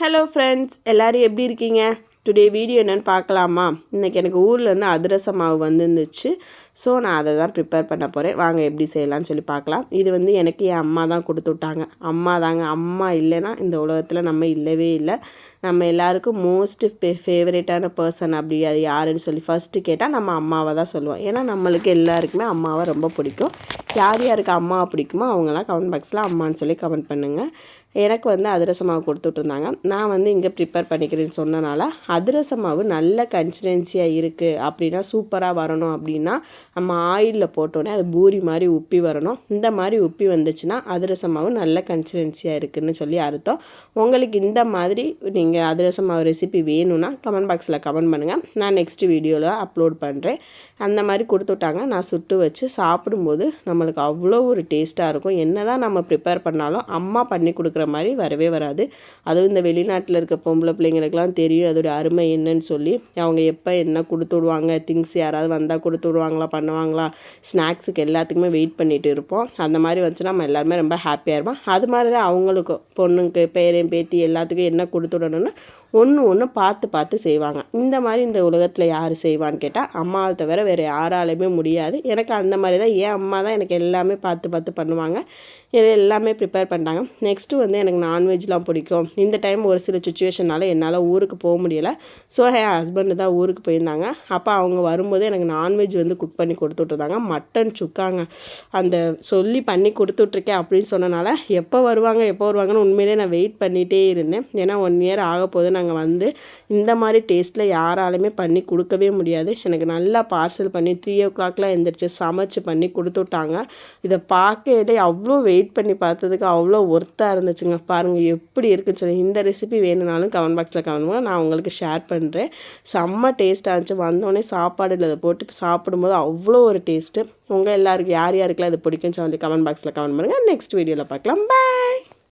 Hello friends எல்லோரும் எப்படி இருக்கீங்க? டுடே வீடியோ என்னென்னு பார்க்கலாமா? இன்றைக்கி எனக்கு ஊர்லேருந்து அதிரச மாவு வந்துருந்துச்சு. ஸோ நான் அதை தான் ப்ரிப்பேர் பண்ண போகிறேன் வாங்க எப்படி செய்யலாம்னு சொல்லி பார்க்கலாம். இது வந்து எனக்கு என் அம்மா தான் கொடுத்து விட்டாங்க. அம்மா தாங்க. அம்மா இல்லைன்னா இந்த உலகத்தில் நம்ம இல்லவே இல்லை. நம்ம எல்லாருக்கும் மோஸ்ட் ஃபே ஃபேவரேட்டான பர்சன் அப்படி அது யாருன்னு சொல்லி ஃபஸ்ட்டு கேட்டால் நம்ம அம்மாவை தான் சொல்லுவோம். ஏன்னா நம்மளுக்கு எல்லாருக்குமே அம்மாவை ரொம்ப பிடிக்கும். யார் யாருக்கு அம்மாவை பிடிக்குமோ அவங்களாம் கமெண்ட் பாக்ஸில் அம்மான்னு சொல்லி கமெண்ட் பண்ணுங்கள் எனக்கு வந்து அதிரச மாவு கொடுத்துட்ருந்தாங்க. நான் வந்து இங்கே ப்ரிப்பேர் பண்ணிக்கிறேன்னு சொன்னனால அதிரச மாவு நல்ல கன்சிஸ்டன்சியாக இருக்குது அப்படின்னா சூப்பராக வரணும். அப்படின்னா நம்ம ஆயிலில் போட்டோன்னே அது பூரி மாதிரி உப்பி வரணும். இந்த மாதிரி உப்பி வந்துச்சுன்னா அதிரச மாவு நல்ல கன்சிஸ்டன்சியாக இருக்குதுன்னு சொல்லி அர்த்தம். உங்களுக்கு இந்த மாதிரி நீங்கள் அதிரச மாவு ரெசிபி வேணும்னா கமெண்ட் பாக்ஸில் கமெண்ட் பண்ணுங்கள் நான் நெக்ஸ்ட் வீடியோவில் அப்லோட் பண்ணுறேன் அந்த மாதிரி கொடுத்துட்டாங்க. நான் சுட்டு வச்சு சாப்பிடும்போது நம்மளுக்கு அவ்வளோ ஒரு டேஸ்ட்டாக இருக்கும். என்ன தான் நம்ம ப்ரிப்பேர் பண்ணாலும் அம்மா பண்ணி கொடுக்குற மாதிரி வரவே வராது. அதுவும் இந்த வெளிநாட்டில் இருக்க பொம்பளை பிள்ளைங்களுக்குலாம் தெரியும். அதோட அருமை என்னன்னு சொல்லி அவங்க எப்போ என்ன கொடுத்து விடுவாங்க? திங்ஸ் யாராவது வந்தால் கொடுத்து விடுவாங்களா? பண்ணுவாங்களா? ஸ்நாக்ஸுக்கு எல்லாத்துக்குமே வெயிட் பண்ணிகிட்டு இருப்போம். அந்த மாதிரி வந்துச்சுன்னா நம்ம எல்லாருமே ரொம்ப ஹாப்பியாக இருப்போம். அது மாதிரி தான் அவங்களுக்கும் பொண்ணுக்கு பேரையும் பேத்தி எல்லாத்துக்கும் என்ன கொடுத்து விடணும்னு ஒன்று ஒன்று பார்த்து பார்த்து செய்வாங்க. இந்த மாதிரி இந்த உலகத்தில் யார் செய்வான்னு கேட்டால் அம்மாவை தவிர வேறு யாராலையுமே முடியாது. எனக்கு அந்த மாதிரி தான் என் அம்மா தான் எனக்கு எல்லாமே பார்த்து பார்த்து பண்ணுவாங்க. இது எல்லாமே ப்ரிப்பேர் பண்ணிட்டாங்க. நெக்ஸ்ட்டு வந்து எனக்கு நான்வெஜ்லாம் பிடிக்கும். இந்த டைம் ஒரு சில சுச்சுவேஷனால் என்னால் ஊருக்கு போக முடியலை. ஸோ என் ஹஸ்பண்டு தான் ஊருக்கு போயிருந்தாங்க. அப்போ அவங்க வரும்போது எனக்கு நான்வெஜ் வந்து குக் பண்ணி கொடுத்துட்ருந்தாங்க. மட்டன் சுக்காங்க. அந்த சொல்லி பண்ணி கொடுத்துட்ருக்கேன் அப்படின்னு சொன்னனால எப்போ வருவாங்க எப்போ வருவாங்கன்னு உண்மையிலே நான் வெயிட் பண்ணிகிட்டே இருந்தேன். ஏன்னா ஒன் இயர் ஆக போது நாங்கள் வந்து இந்த மாதிரி டேஸ்ட்டில் யாராலுமே பண்ணி கொடுக்கவே முடியாது. எனக்கு நல்லா பார்சல் பண்ணி த்ரீ ஓ கிளாக்லாம் எழுந்திரிச்சு சமைச்சு பண்ணி கொடுத்துட்டாங்க. இதை பார்க்கலே அவ்வளோ வெயிட் பண்ணி பார்த்ததுக்கு அவ்வளோ ஒர்த்தாக இருந்துச்சுங்க. பாருங்கள் எப்படி இருக்குன்னு சொல்லி. இந்த ரெசிபி வேணும்னாலும் கமெண்ட் பாக்ஸில் கமெண்ட் நான் உங்களுக்கு ஷேர் பண்ணுறேன் செம்ம டேஸ்ட்டாக இருந்துச்சு. வந்தோடனே சாப்பாடு அதை போட்டு சாப்பிடும்போது அவ்வளோ ஒரு டேஸ்ட்டு உங்கள் எல்லாருக்கும் யார் யாருக்கெல்லாம் இது பிடிக்குன்னு சொல்லி கமெண்ட் பாக்ஸில் கமெண்ட் பண்ணுங்கள் நெக்ஸ்ட் வீடியோவில் பார்க்கலாம். பாய்